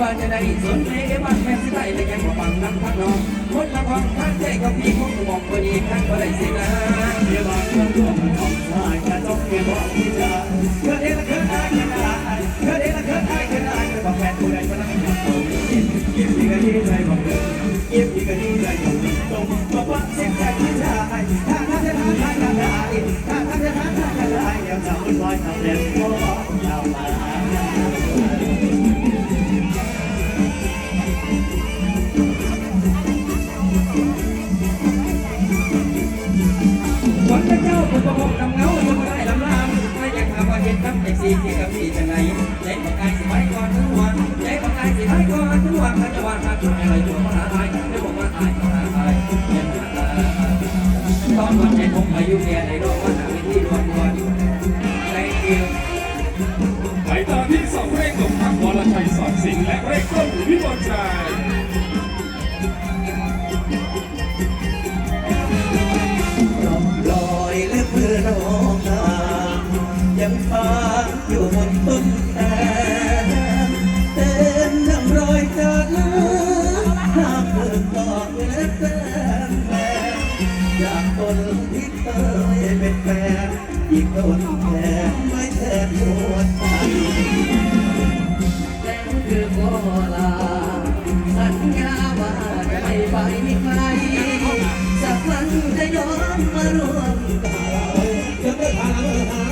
ว่าจะได้สนใจบ้านแม่สิได้เลยยังบ่ฟังนักพักน้องคนละความทักใจกับพี่คงบอกบ่ดีครั้งบ่ได้สินะเดี๋ยวบางคนร่วมของชายจะต้องเก็บบอกที่จะเกิดเองละเกิดได้เกิดได้เกิดเองละเกิดได้เกิดได้เกิดบอกแฟนผู้ใดก็นั่งอยู่ตรงนี้เก็บที่กันที่ใจบอกเลยเก็บที่กันที่ใจบอก อะไรตัวมหาลัย จากคนที่เคยเป็นแฟนอีกคนแทนไม่แทนหัวใจแล้วคือโบราณสัญญาว่าจะไม่ไปไกลสักวันจะย้อนมารวมกันจะได้ทางหา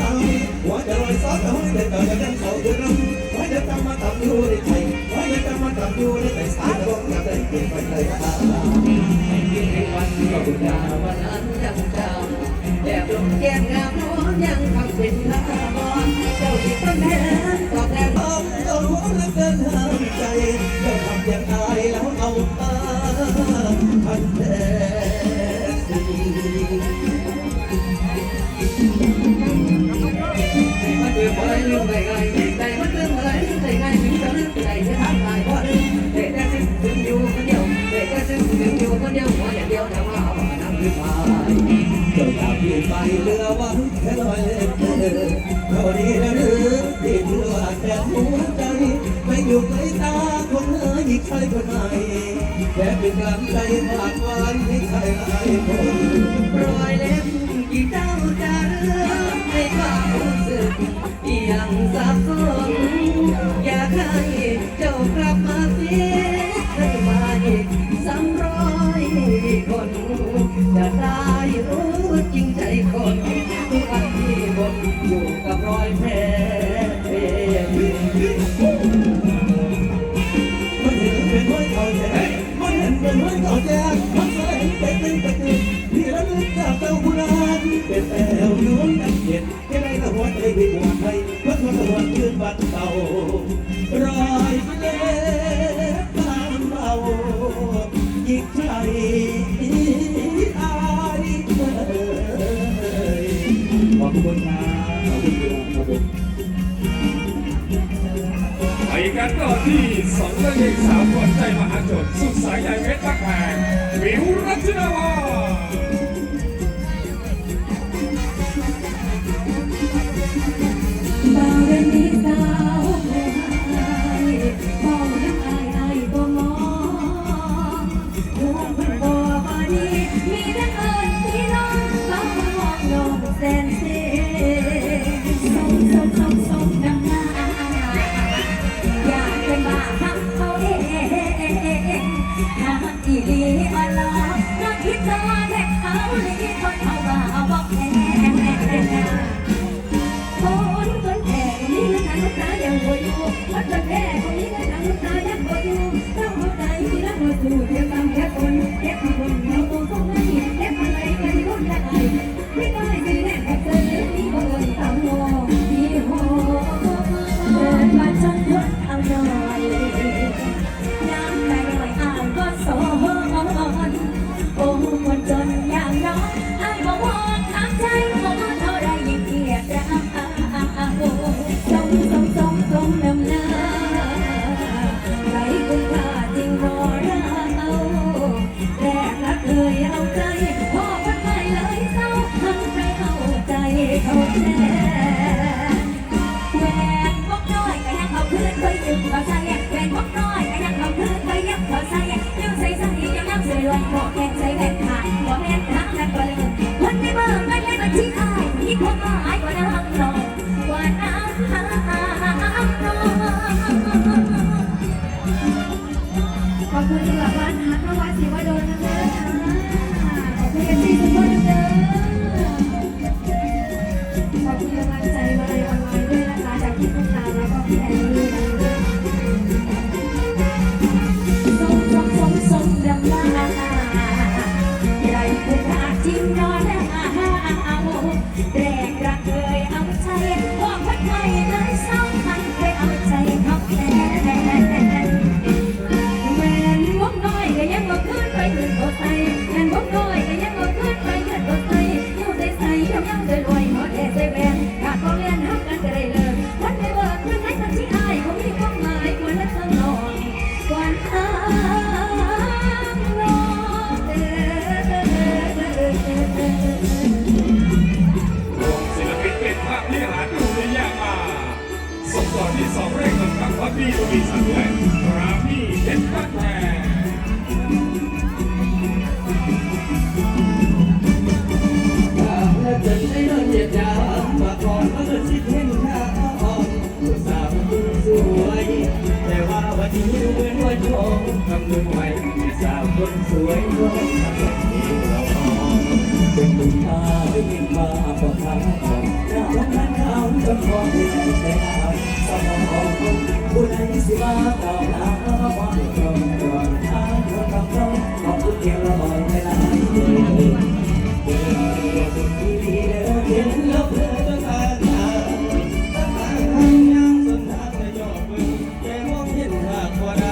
หัวจะลอยซอสห้อยเด็กก็จะยังเสาตัวน้ำหัวจะจำมาตับอยู่ในใจหัวจะจำมาตับอยู่ในใจสายลมอยากได้เปลี่ยนไปเลยตาคิดถึงวันที่ ดาวันนั้นยังจำแอบลงแก้มงามน้อนยังทำเป็นลาบอนเจ้าที่ต้นแทนตอบแทนทำเอาหัวและเกินห้ามใจจะทำอย่างไรแล้วเอาตาพันแท้สีมันคือบ่ได้ลืมได้ไงใจมันลืมอด เรือวังแค่ลอยเล็บเธอเท่านี้นะหรือที่เธอว่าแต่หัวใจไม่อยู่ใกล้ตาคนเธออีกใครคนไหนแค่เป็นกำลังใจฝากไว้ให้ใครหลายคนรอยเล็บกี่เจ้าจะเรือกให้ความรู้สึกยังสับสน มันเห็นเป็นห้อยเขาแท้มันแสดงเป็นเป็นเป็นที่ระลึกจากเจ้าโบราณเป็นแอวย้อนกันเห็นที่ไรละหัวใจผิดหวังไปเพื่อ นนี้ บ่อยู่คนคนแก่คนนี้นะลูกตายังบ่อยู่ต้องเข้าใจที่รักมดสู่เพียงตามแค่คนแค่คนเราตัวต้องให้แค่อะไรกันรุ่นได้ไม่ได้สิแน่กับเธอที่บ่เอิ้นตามโมที่โหเดินมาจนทนเอาหน่อ ลวงหมอแงใช้แบกขาดหมอแกงทางแบกก็เลยคนในเมืองไม่ให้บัญชีอายที่ความหมายว่าน้ำนองว่าน้ำน้ำนองขอบคุณสำหรับวันนฮักนวัดศิวดล ที่สองเร่งกับกับพับบี้มีสันและราพี่เพชรบ้านแพงถ้าแม้จะใช้เงียบยามมาก่อนว่าเป็นค่าออนสาวคนสวยแต่ว่าวันนี้ดูเหมือนว่าโชคทำมือไว้สาวคนสวยก็ทำแบบนี้เราออนเป็นบุญตาได้ยินมาบอกทางของหน้วัน นั้นเขาจะขอให้ได้ได้สมองของคนผู้ใดสิมาต่อหน้าวันตรงก่อนทางคนทำต้องขอบคุณเดียวลอยไม่ลายเดินเดินคนที่ดีเดินเห็นแล้วเธอจะตาตาตาตายังสนทางจะยอดมือแต่มองเห็นหากว่าใด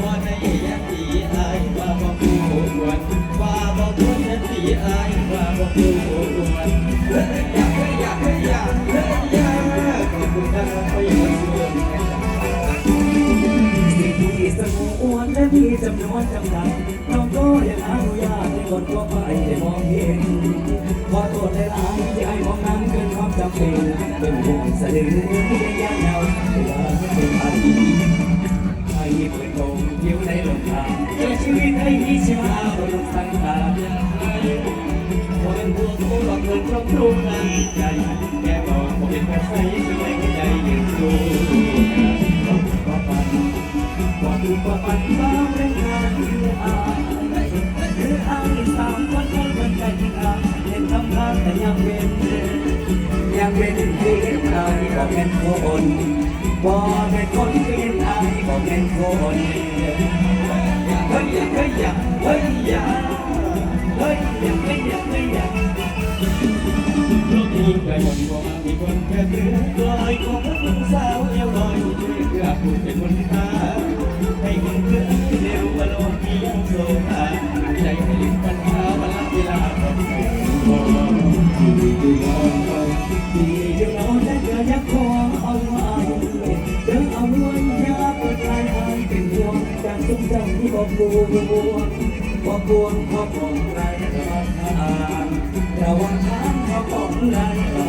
ว่าในยันตีอายว่าบ่คู่ควรว่าบ่ควรยันตีอายว่าบ่คู่ จำนวนจำกัดน้องก็ยังอนุญาตให้คนทั่วไปได้มองเห็นขอโทษหลายๆที่ไอ้มองนั้นเกินความจำเป็นเป็นห่วงสะดือยังยาวเวลาเป็นอาทิตย์ให้เปิดโลงผิวในลมทางเจอชีวิตให้มีชีวาบนสังขารผมเป็นพวกผู้หลอกเงินครอบครัวงานใจแกบอกผมเป็นแค่ใส่ช่วยให้ใจยืนสู้ว่ แต่ยังเป็นยังเป็นที่เห็นอบอกเป็นคนบอกเป็นคนที่เห็นอบอกเป็นคนเฮ้ยอยาเฮ้ยอยาเฮ้ยอยาเฮ้ยอยากไม่อยากไม่อยาโลกนี้ไกลหมดว่ามีคนแค่เพื่อนลอยของสาวเอวลอยช่วยเพื่อผู้เป็นคนตาให้คนเพื่อนเร็วว่าโลกนี้โซตาใจให้ลืมปัญหาเวลาเวลาต้อดีดีนละเกิดยักษ์คอเอาไว้เดินเอาล้วนยาปวดลายหายเป็นห่วงจากทุก บอกบวงบอกบวงขอบของไรระวังทางระวังทางขอบของไรร